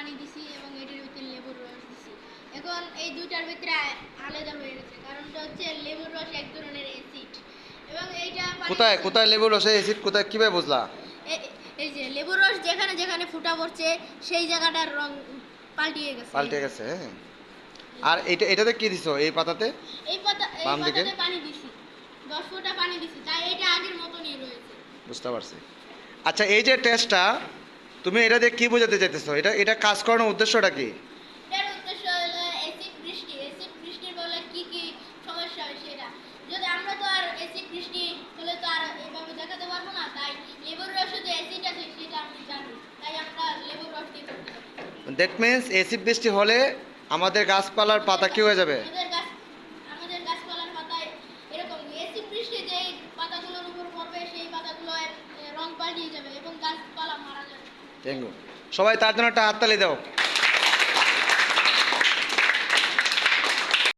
পানি দিছি এবং এটার ভিতরে লেবুর রস দিছি। এখন এই দুইটার ভিতরে আলাদা হয়ে গেছে কারণটা হচ্ছে লেবুর রস এক ধরনের অ্যাসিড এবং এইটা কোথায় কোথায় লেবুর রসে এসিড কোথায় কীভাবে বুঝলা? এই যে লেবুর রস যেখানে যেখানে ফুটা পড়ছে সেই জায়গাটার রং পাল্টিয়ে গেছে। পাল্টে গেছে হ্যাঁ। আর এটা এটাতে কি দিছো এই পাতাতে? এই পাতা এই পাতাতে পানি দিছি দশ ফোঁটা পানি দিছি তাই এটা আগের মতনই রয়েছে। বুঝতে পারছি। আচ্ছা এই যে টেস্টটা তুমি এটা দিয়ে কি বোঝাতে চাইতেছো? এটা এটা কাজ করানোর উদ্দেশ্যটা কি? হয় দ্যাট মিন্স এসিড বৃষ্টি হলে আমাদের গাছপালার পাতা কি হয়ে যাবে? আমাদের গাছপালার পাতায় এরকম। অ্যাসিড বৃষ্টি যে পাতাগুলোর উপর পড়বে সেই পাতাগুলো এর, রং পাল্টিয়ে যাবে এবং ইউ সবাই তার জন্য একটা হাততালি দাও।